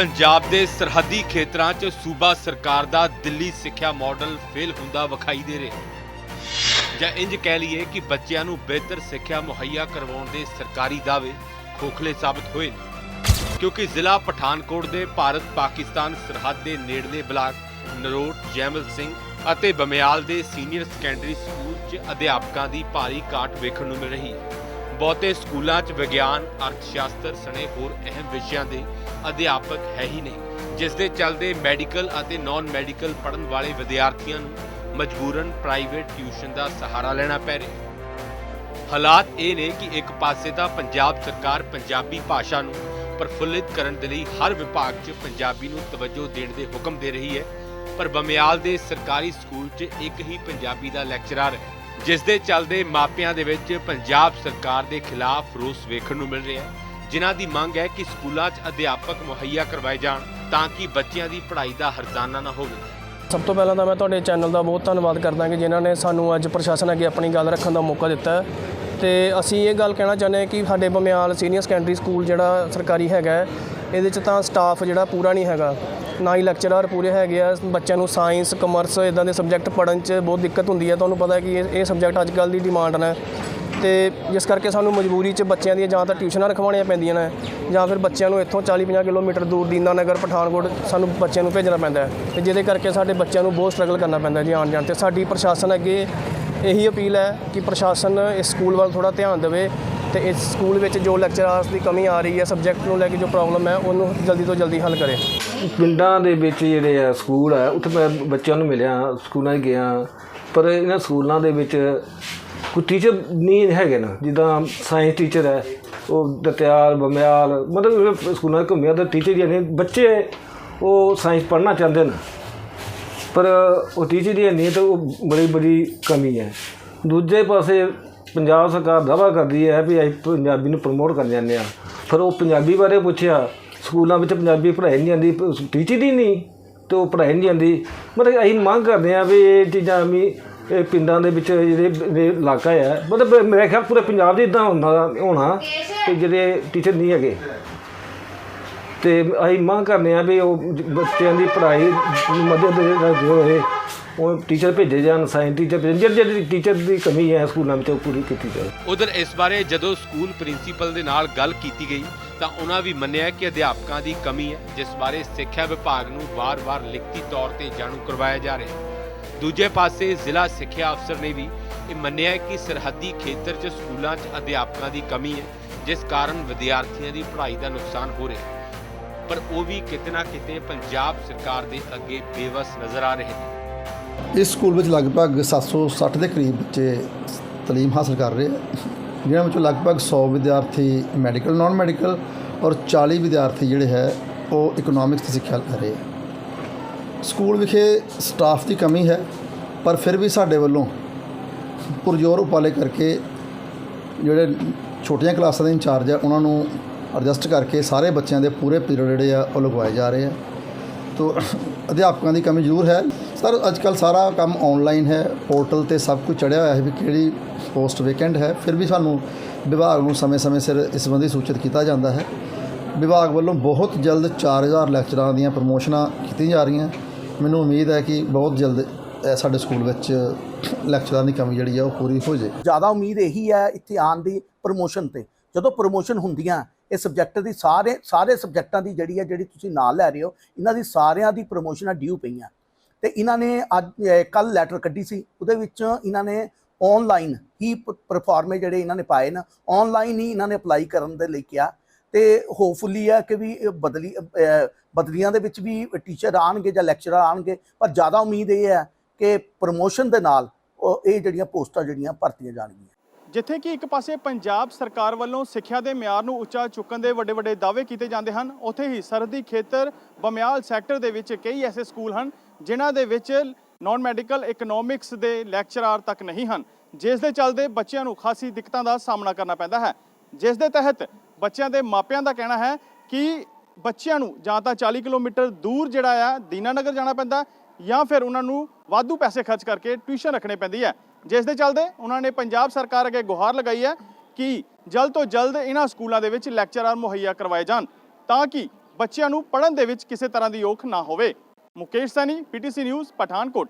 ਪੰਜਾਬ ਦੇ ਸਰਹੱਦੀ ਖੇਤਰਾਂ 'ਚ ਸੂਬਾ ਸਰਕਾਰ ਦਾ ਦਿੱਲੀ ਸਿੱਖਿਆ ਮਾਡਲ ਫੇਲ ਹੁੰਦਾ ਵਿਖਾਈ ਦੇ ਰਿਹਾ ਜਾਂ ਇੰਜ ਕਹਿ ਲਈਏ ਕਿ ਬੱਚਿਆਂ ਨੂੰ ਬਿਹਤਰ ਸਿੱਖਿਆ ਮੁਹੱਈਆ ਕਰਵਾਉਣ ਦੇ ਸਰਕਾਰੀ ਦਾਅਵੇ ਖੋਖਲੇ ਸਾਬਤ ਹੋਏ ਨੇ। ਕਿਉਂਕਿ ਜ਼ਿਲ੍ਹਾ ਪਠਾਨਕੋਟ ਦੇ ਭਾਰਤ ਪਾਕਿਸਤਾਨ ਸਰਹੱਦ ਦੇ ਨੇੜਲੇ ਬਲਾਕ ਨਰੋਟ, ਜੈਮਲ ਸਿੰਘ ਅਤੇ ਬਮਿਆਲ ਦੇ ਸੀਨੀਅਰ ਸੈਕੰਡਰੀ ਸਕੂਲ 'ਚ ਅਧਿਆਪਕਾਂ ਦੀ ਭਾਰੀ ਘਾਟ ਵੇਖਣ ਨੂੰ ਮਿਲ ਰਹੀ ਹੈ। ਬਹੁਤੇ ਸਕੂਲਾਂ 'ਚ ਵਿਗਿਆਨ ਅਰਥ ਸ਼ਾਸਤਰ ਸਣੇ ਹੋਰ ਅਹਿਮ ਵਿਸ਼ਿਆਂ ਦੇ ਅਧਿਆਪਕ ਹੈ ਹੀ ਨਹੀਂ ਜਿਸ ਦੇ ਚੱਲਦੇ ਮੈਡੀਕਲ ਅਤੇ ਨਾਨ ਮੈਡੀਕਲ ਪੜ੍ਹਨ ਵਾਲੇ ਵਿਦਿਆਰਥੀਆਂ ਨੂੰ ਮਜਬੂਰਨ ਪ੍ਰਾਈਵੇਟ ਟਿਊਸ਼ਨ ਦਾ ਸਹਾਰਾ ਲੈਣਾ ਪੈ ਰਿਹਾ ਹਾਲਾਤ ਇਹ ਨੇ ਕਿ ਇੱਕ ਪਾਸੇ ਤਾਂ ਪੰਜਾਬ ਸਰਕਾਰ ਪੰਜਾਬੀ ਭਾਸ਼ਾ ਨੂੰ ਪ੍ਰਫੁੱਲਿਤ ਕਰਨ ਦੇ ਲਈ ਹਰ ਵਿਭਾਗ 'ਚ ਪੰਜਾਬੀ ਨੂੰ ਤਵੱਜੋ ਦੇਣ ਦੇ ਹੁਕਮ ਦੇ ਰਹੀ ਹੈ, ਪਰ ਬਮਿਆਲ ਦੇ ਸਰਕਾਰੀ ਸਕੂਲ 'ਚ ਇੱਕ ਹੀ ਪੰਜਾਬੀ ਦਾ ਲੈਕਚਰਰ ਹੈ। ਜਿਸ ਦੇ ਚੱਲਦੇ ਮਾਪਿਆਂ ਦੇ ਵਿੱਚ ਪੰਜਾਬ ਸਰਕਾਰ ਦੇ ਖਿਲਾਫ ਰੋਸ ਵੇਖਣ ਨੂੰ ਮਿਲ ਰਿਹਾ ਹੈ, ਜਿਨ੍ਹਾਂ ਦੀ ਮੰਗ ਹੈ ਕਿ ਸਕੂਲਾਂ 'ਚ ਅਧਿਆਪਕ ਮੁਹੱਈਆ ਕਰਵਾਏ ਜਾਣ ਤਾਂ ਕਿ ਬੱਚਿਆਂ ਦੀ ਪੜ੍ਹਾਈ ਦਾ ਹਰਜ਼ਾਨਾ ਨਾ ਹੋਵੇ। ਸਭ ਤੋਂ ਪਹਿਲਾਂ ਤਾਂ ਮੈਂ ਤੁਹਾਡੇ ਚੈਨਲ ਦਾ ਬਹੁਤ ਧੰਨਵਾਦ ਕਰਦਾ ਕਿ ਜਿਨ੍ਹਾਂ ਨੇ ਸਾਨੂੰ ਅੱਜ ਪ੍ਰਸ਼ਾਸਨ ਅੱਗੇ ਆਪਣੀ ਗੱਲ ਰੱਖਣ ਦਾ ਮੌਕਾ ਦਿੱਤਾ ਹੈ। ਤੇ ਅਸੀਂ ਇਹ ਗੱਲ ਕਹਿਣਾ ਚਾਹੁੰਦੇ ਹਾਂ ਕਿ ਸਾਡੇ ਬਮਿਆਲ ਸੀਨੀਅਰ ਸੈਕੰਡਰੀ ਸਕੂਲ ਜਿਹੜਾ ਸਰਕਾਰੀ ਹੈਗਾ ਇਹਦੇ 'ਚ ਤਾਂ ਸਟਾਫ ਜਿਹੜਾ ਪੂਰਾ ਨਹੀਂ ਹੈਗਾ। ਨਾ ਹੀ ਲੈਕਚਰਰ ਪੂਰੇ ਹੈਗੇ ਆ, ਬੱਚਿਆਂ ਨੂੰ ਸਾਇੰਸ ਕਮਰਸ ਇਦਾਂ ਦੇ ਸਬਜੈਕਟ ਪੜ੍ਹਨ 'ਚ ਬਹੁਤ ਦਿੱਕਤ ਹੁੰਦੀ ਹੈ ਤੁਹਾਨੂੰ ਪਤਾ ਹੈ ਕਿ ਇਹ ਇਹ ਸਬਜੈਕਟ ਅੱਜ ਕੱਲ੍ਹ ਦੀ ਡਿਮਾਂਡ ਨੇ। ਤੇ ਜਿਸ ਕਰਕੇ ਸਾਨੂੰ ਮਜਬੂਰੀ 'ਚ ਬੱਚਿਆਂ ਦੀਆਂ ਜਾਂ ਤਾਂ ਟਿਊਸ਼ਨਾਂ ਰਖਵਾਉਣੀਆਂ ਪੈਂਦੀਆਂ ਨੇ, ਜਾਂ ਫਿਰ ਬੱਚਿਆਂ ਨੂੰ ਇੱਥੋਂ 40-50 ਕਿਲੋਮੀਟਰ ਦੂਰ ਦੀਨਾ ਨਗਰ ਪਠਾਨਕੋਟ ਸਾਨੂੰ ਬੱਚਿਆਂ ਨੂੰ ਭੇਜਣਾ ਪੈਂਦਾ ਹੈ। ਤੇ ਜਿਹਦੇ ਕਰਕੇ ਸਾਡੇ ਬੱਚਿਆਂ ਨੂੰ ਬਹੁਤ ਸਟਰਗਲ ਕਰਨਾ ਪੈਂਦਾ ਜੀ ਆਉਣ ਜਾਣ ਤੇ। ਸਾਡੀ ਪ੍ਰਸ਼ਾਸਨ ਅੱਗੇ ਇਹੀ ਅਪੀਲ ਹੈ ਕਿ ਪ੍ਰਸ਼ਾਸਨ ਇਸ ਸਕੂਲ ਵੱਲ ਥੋੜਾ ਧਿਆਨ ਦੇਵੇ ਤੇ ਇਸ ਸਕੂਲ ਵਿੱਚ ਜੋ ਲੈਕਚਰਰਸ ਦੀ ਕਮੀ ਆ ਰਹੀ ਹੈ ਸਬਜੈਕਟ ਨੂੰ ਲੈ ਕੇ ਜੋ ਪ੍ਰੋਬਲਮ ਹੈ, ਉਹਨੂੰ ਜਲਦੀ ਤੋਂ ਜਲਦੀ ਹੱਲ ਕਰੇ। ਪਿੰਡਾਂ ਦੇ ਵਿੱਚ ਜਿਹੜੇ ਆ ਸਕੂਲ ਆ, ਉੱਥੇ ਮੈਂ ਬੱਚਿਆਂ ਨੂੰ ਮਿਲਿਆ, ਸਕੂਲਾਂ 'ਚ ਗਿਆ। ਪਰ ਇਹਨਾਂ ਸਕੂਲਾਂ ਦੇ ਵਿੱਚ ਕੋਈ ਟੀਚਰ ਨਹੀਂ ਹੈਗੇ ਨਾ। ਜਿੱਦਾਂ ਸਾਇੰਸ ਟੀਚਰ ਹੈ, ਉਹ ਦਤਿਆਲ, ਬਮਿਆਲ, ਮਤਲਬ ਸਕੂਲਾਂ 'ਚ ਘੁੰਮਿਆ ਤਾਂ ਟੀਚਰ ਹੀ ਨਹੀਂ ਬੱਚੇ ਉਹ ਸਾਇੰਸ ਪੜ੍ਹਨਾ ਚਾਹੁੰਦੇ ਨੇ। ਪਰ ਉਹ ਟੀਚਰ ਦੀ ਨਹੀਂ ਤਾਂ ਉਹ ਬੜੀ ਬੜੀ ਕਮੀ ਹੈ। ਦੂਜੇ ਪਾਸੇ ਪੰਜਾਬ ਸਰਕਾਰ ਦਾਅਵਾ ਕਰਦੀ ਹੈ ਵੀ ਅਸੀਂ ਪੰਜਾਬੀ ਨੂੰ ਪ੍ਰਮੋਟ ਕਰਨ ਜਾਂਦੇ ਆ ਫਿਰ ਉਹ ਪੰਜਾਬੀ ਬਾਰੇ ਪੁੱਛਿਆ ਸਕੂਲਾਂ ਵਿੱਚ ਪੰਜਾਬੀ ਪੜ੍ਹਾਈ ਨਹੀਂ ਜਾਂਦੀ ਟੀਚਰ ਹੀ ਨਹੀਂ, ਤੇ ਉਹ ਪੜ੍ਹਾਈ ਨਹੀਂ ਜਾਂਦੀ। ਮਤਲਬ ਅਸੀਂ ਮੰਗ ਕਰਦੇ ਆ ਵੀ ਇਹ ਚੀਜ਼ਾਂ ਵੀ ਇਹ ਪਿੰਡਾਂ ਦੇ ਵਿੱਚ ਜਿਹੜੇ ਇਲਾਕਾ ਆ, ਮਤਲਬ ਮੇਰੇ ਖਿਆਲ ਪੂਰੇ ਪੰਜਾਬ ਦੇ ਇਦਾਂ ਹੁੰਦਾ, ਹੋਣਾ ਕਿ ਜਿਹੜੇ ਟੀਚਰ ਨਹੀਂ ਹੈਗੇ। ਤੇ ਅਸੀਂ ਮੰਗ ਕਰਦੇ ਆ ਵੀ ਉਹ ਬੱਚਿਆਂ ਦੀ ਪੜ੍ਹਾਈ ਨੂੰ ਮਦਦ ਦੇ ਹੋਏ ਉਹ ਟੀਚਰ ਭੇਜੇ ਜਾਣ ਸਾਇੰਸ ਟੀਚਰ ਭੇਜੇ ਜਿਹੜੀ ਟੀਚਰ ਦੀ ਕਮੀ ਹੈ, ਸਕੂਲਾਂ ਵਿੱਚ ਉਹ ਪੂਰੀ ਕੀਤੀ ਜਾਵੇ। ਉਧਰ ਇਸ ਬਾਰੇ ਜਦੋਂ ਸਕੂਲ ਪ੍ਰਿੰਸੀਪਲ ਦੇ ਨਾਲ ਗੱਲ ਕੀਤੀ ਗਈ, ਤਾਂ ਉਹਨਾਂ ਵੀ ਮੰਨਿਆ ਕਿ ਅਧਿਆਪਕਾਂ ਦੀ ਕਮੀ ਹੈ, ਜਿਸ ਬਾਰੇ ਸਿੱਖਿਆ ਵਿਭਾਗ ਨੂੰ ਵਾਰ-ਵਾਰ ਲਿਖਤੀ ਤੌਰ ਤੇ ਜਾਣੂ ਕਰਵਾਇਆ ਜਾ ਰਿਹਾ ਹੈ। ਦੂਜੇ ਪਾਸੇ ਜ਼ਿਲ੍ਹਾ ਸਿੱਖਿਆ ਅਫਸਰ ਨੇ ਵੀ ਇਹ ਮੰਨਿਆ ਕਿ ਸਰਹੱਦੀ ਖੇਤਰ 'ਚ ਸਕੂਲਾਂ 'ਚ ਅਧਿਆਪਕਾਂ ਦੀ ਕਮੀ ਹੈ, ਜਿਸ ਕਾਰਨ ਵਿਦਿਆਰਥੀਆਂ ਦੀ ਪੜ੍ਹਾਈ ਦਾ ਨੁਕਸਾਨ ਹੋ ਰਿਹਾ ਹੈ। ਪਰ ਉਹ ਵੀ ਕਿਤੇ ਨਾ ਕਿਤੇ ਪੰਜਾਬ ਸਰਕਾਰ ਦੇ ਅੱਗੇ ਬੇਵਸ ਨਜ਼ਰ ਆ ਰਹੇ ਨੇ। ਇਸ ਸਕੂਲ ਵਿੱਚ ਲਗਭਗ 760 ਦੇ ਕਰੀਬ ਬੱਚੇ ਤਾਲੀਮ ਹਾਸਲ ਕਰ ਰਹੇ ਆ। ਜਿਨ੍ਹਾਂ ਵਿੱਚੋਂ ਲਗਭਗ 100 ਵਿਦਿਆਰਥੀ ਮੈਡੀਕਲ ਨਾਨ ਮੈਡੀਕਲ ਔਰ 40 ਵਿਦਿਆਰਥੀ ਜਿਹੜੇ ਹੈ, ਉਹ ਇਕਨੋਮਿਕਸ ਦੀ ਸਿੱਖਿਆ ਕਰ ਰਹੇ ਆ। ਸਕੂਲ ਵਿਖੇ ਸਟਾਫ ਦੀ ਕਮੀ ਹੈ, ਪਰ ਫਿਰ ਵੀ ਸਾਡੇ ਵੱਲੋਂ ਪੁਰਜੋਰ ਉਪਾਲੇ ਕਰਕੇ ਜਿਹੜੇ ਛੋਟੀਆਂ ਕਲਾਸਾਂ ਦੇ ਇੰਚਾਰਜ ਆ, ਉਹਨਾਂ ਨੂੰ ਐਡਜਸਟ ਕਰਕੇ ਸਾਰੇ ਬੱਚਿਆਂ ਦੇ ਪੂਰੇ ਪੀਰੀਅਡ ਜਿਹੜੇ ਆ, ਉਹ ਲਗਵਾਏ ਜਾ ਰਹੇ ਆ। ਤੋ ਅਧਿਆਪਕਾਂ ਦੀ ਕਮੀ ਜ਼ਰੂਰ ਹੈ। ਸਰ ਅੱਜ ਕੱਲ ਸਾਰਾ ਕੰਮ ਆਨਲਾਈਨ ਹੈ ਪੋਰਟਲ ਤੇ ਸਭ ਕੁਝ ਚੜਿਆ ਹੋਇਆ ਹੈ ਵੀ ਕਿਹੜੀ ਪੋਸਟ ਵੇਕੈਂਟ ਹੈ। ਫਿਰ ਵੀ ਸਾਨੂੰ ਵਿਭਾਗ ਨੂੰ ਸਮੇਂ-ਸਮੇਂ ਸਿਰ ਇਸ ਸੰਬੰਧੀ ਸੂਚਿਤ ਕੀਤਾ ਜਾਂਦਾ ਹੈ। ਵਿਭਾਗ ਵੱਲੋਂ ਬਹੁਤ ਜਲਦ 4000 ਲੈਕਚਰਾਂ ਦੀਆਂ ਪ੍ਰਮੋਸ਼ਨਾਂ ਕੀਤੀਆਂ ਜਾ ਰਹੀਆਂ। ਮੈਨੂੰ ਉਮੀਦ ਹੈ ਕਿ ਬਹੁਤ ਜਲਦ ਸਾਡੇ ਸਕੂਲ ਵਿੱਚ ਲੈਕਚਰਾਂ ਦੀ ਕਮੀ ਜਿਹੜੀ ਆ ਉਹ ਪੂਰੀ ਹੋ ਜਾਏ ਜ਼ਿਆਦਾ ਉਮੀਦ ਇਹੀ ਹੈ ਇੱਥੇ ਆਉਣ ਦੀ ਪ੍ਰਮੋਸ਼ਨ ਤੇ। ਜਦੋਂ ਪ੍ਰਮੋਸ਼ਨ ਹੁੰਦੀਆਂ, ਇਹ ਸਬਜੈਕਟ ਦੀ ਸਾਰੇ ਸਾਰੇ ਸਬਜੈਕਟਾਂ ਦੀ ਜਿਹੜੀ ਹੈ ਜਿਹੜੀ ਤੁਸੀਂ ਨਾਲ ਲੈ ਰਹੇ ਹੋ, ਇਹਨਾਂ ਦੀ ਸਾਰਿਆਂ ਦੀ ਪ੍ਰਮੋਸ਼ਨਾਂ ਡਿਊ ਪਈਆਂ। ਤੇ ਇਹਨਾਂ ਨੇ ਅੱਜ ਕੱਲ ਲੈਟਰ ਕੱਢੀ ਸੀ। ਉਹਦੇ ਵਿੱਚ ਇਹਨਾਂ ਨੇ ਆਨਲਾਈਨ ਹੀ ਪਰਫਾਰਮੇ ਜਿਹੜੇ ਇਹਨਾਂ ਨੇ ਪਾਏ ਨਾ ਆਨਲਾਈਨ ਹੀ ਇਹਨਾਂ ਨੇ ਅਪਲਾਈ ਕਰਨ ਦੇ ਲਈ ਕਿਹਾ। ਤੇ ਹੋਪਫੁਲੀ ਹੈ ਕਿ ਵੀ ਇਹ ਬਦਲੀ ਬਦਲੀਆਂ ਦੇ ਵਿੱਚ ਵੀ ਟੀਚਰ ਆਣਗੇ ਜਾਂ ਲੈਕਚਰਰ ਆਣਗੇ ਪਰ ਜ਼ਿਆਦਾ ਉਮੀਦ ਇਹ ਹੈ ਕਿ ਪ੍ਰੋਮੋਸ਼ਨ ਦੇ ਨਾਲ ਇਹ ਜਿਹੜੀਆਂ ਪੋਸਟਾਂ ਜਿਹੜੀਆਂ ਭਰਤੀਆਂ ਜਾਣਗੀਆਂ। ਜਿੱਥੇ ਕਿ ਇੱਕ ਪਾਸੇ ਪੰਜਾਬ ਸਰਕਾਰ ਵੱਲੋਂ ਸਿੱਖਿਆ ਦੇ ਮਿਆਰ ਨੂੰ ਉੱਚਾ ਚੁੱਕਣ ਦੇ ਵੱਡੇ ਵੱਡੇ ਦਾਅਵੇ ਕੀਤੇ ਜਾਂਦੇ ਹਨ, ਉੱਥੇ ਹੀ ਸਰਹੱਦੀ ਖੇਤਰ ਬਮਿਆਲ ਸੈਕਟਰ ਦੇ ਵਿੱਚ ਕਈ ਐਸੇ ਸਕੂਲ ਹਨ ਜਿਨ੍ਹਾਂ ਦੇ ਵਿੱਚ ਨਾਨ ਮੈਡੀਕਲ ਇਕਨੋਮਿਕਸ ਦੇ ਲੈਕਚਰਰ ਤੱਕ ਨਹੀਂ ਹਨ, ਜਿਸ ਦੇ ਚੱਲਦੇ ਬੱਚਿਆਂ ਨੂੰ ਖਾਸੀ ਦਿੱਕਤਾਂ ਦਾ ਸਾਹਮਣਾ ਕਰਨਾ ਪੈਂਦਾ ਹੈ। ਜਿਸ ਦੇ ਤਹਿਤ ਬੱਚਿਆਂ ਦੇ ਮਾਪਿਆਂ ਦਾ ਕਹਿਣਾ ਹੈ ਕਿ ਬੱਚਿਆਂ ਨੂੰ ਜਾਂ ਤਾਂ 40 ਕਿਲੋਮੀਟਰ ਦੂਰ ਜਿਹੜਾ ਆ, ਦੀਨਾਨਗਰ ਜਾਣਾ ਪੈਂਦਾ ਜਾਂ ਫਿਰ ਉਹਨਾਂ ਨੂੰ ਵਾਧੂ ਪੈਸੇ ਖਰਚ ਕਰਕੇ ਟਿਊਸ਼ਨ ਰੱਖਣੀ ਪੈਂਦੀ ਹੈ। ਜਿਸ ਦੇ ਚੱਲਦੇ ਉਹਨਾਂ ਨੇ ਪੰਜਾਬ ਸਰਕਾਰ ਅੱਗੇ ਗੁਹਾਰ ਲਗਾਈ ਹੈ ਕਿ ਜਲਦ ਤੋਂ ਜਲਦ ਇਹਨਾਂ ਸਕੂਲਾਂ ਦੇ ਵਿੱਚ ਲੈਕਚਰਰ ਮੁਹੱਈਆ ਕਰਵਾਏ ਜਾਣ ਤਾਂ ਕਿ ਬੱਚਿਆਂ ਨੂੰ ਪੜ੍ਹਨ ਦੇ ਵਿੱਚ ਕਿਸੇ ਤਰ੍ਹਾਂ ਦੀ ਔਖ ਨਾ ਹੋਵੇ। Mukesh Saini PTC news Pathankot